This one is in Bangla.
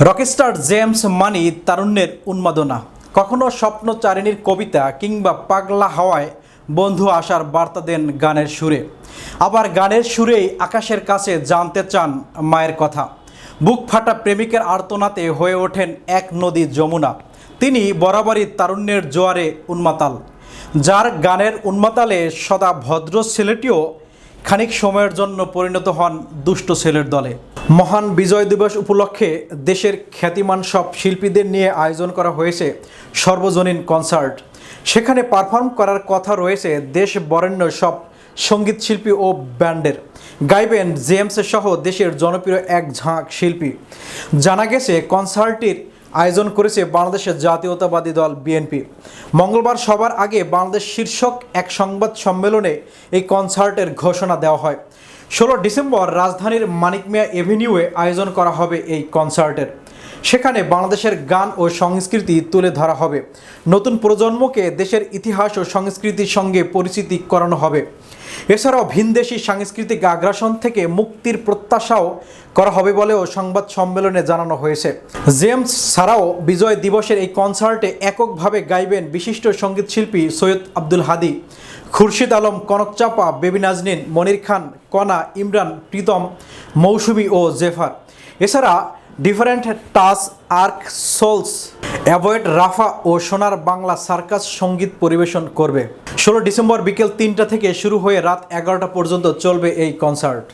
রকস্টার জেমস মানি তারুণ্যের উন্মাদনা কখনো স্বপ্নচারিণীর কবিতা কিংবা পাগলা হাওয়ায় বন্ধু আসার বার্তা দেন গানের সুরে। আবার গানের সুরেই আকাশের কাছে জানতে চান মায়ের কথা। বুক ফাটা প্রেমিকের আর্তনাতে হয়ে ওঠেন এক নদী যমুনা। তিনি বরাবরই তারুণ্যের জোয়ারে উন্মাতাল। যার গানের উন্মাতালে সদা ভদ্র ছেলেটিও খানিক সময়ের জন্য পরিণত হন দুষ্ট ছেলের দলে। মহান বিজয় দিবস উপলক্ষে দেশের খ্যাতিমান সব শিল্পীদের নিয়ে আয়োজন করা হয়েছে সর্বজনীন কনসার্ট। সেখানে পারফর্ম করার কথা রয়েছে দেশ বরেণ্য সব সংগীত শিল্পী ও ব্যান্ডের। গাইবেন জেমস সহ দেশের জনপ্রিয় এক ঝাঁক শিল্পী। জানা গেছে, কনসার্টটির আয়োজন করেছে বাংলাদেশের জাতীয়তাবাদী দল বিএনপি। মঙ্গলবার সবার আগে বাংলাদেশ শীর্ষক এক সংবাদ সম্মেলনে এই কনসার্টের ঘোষণা দেওয়া হয়। ষোলো ডিসেম্বর রাজধানীর মানিকমিয়া এভিনিউয়ে আয়োজন করা হবে এই কনসার্টের। সেখানে বাংলাদেশের গান ও সংস্কৃতি তুলে ধরা হবে। নতুন প্রজন্মকে দেশের ইতিহাস ও সংস্কৃতির সঙ্গে পরিচিতি করানো হবে। এছাড়াও ভিনদেশি সাংস্কৃতিক আগ্রাসন থেকে মুক্তির প্রত্যাশাও করা হবে বলেও সংবাদ সম্মেলনে জানানো হয়েছে। জেমস ছাড়াও বিজয় দিবসের এই কনসার্টে এককভাবে গাইবেন বিশিষ্ট সংগীত শিল্পী সৈয়দ আব্দুল হাদি। খুরশিদ আলম কনকচাপা বেবি নাজনীন, মনির খান, কনা, ইমরান, প্রীতম, মৌসুমি ও জেফার। এছাড়া different touch ark souls avoid Rafa ও সোনার বাংলা সার্কাস সংগীত পরিবেশন করবে। ষোলো ডিসেম্বর বিকেল তিনটা থেকে শুরু হয়ে রাত এগারোটা পর্যন্ত চলবে এই কনসার্ট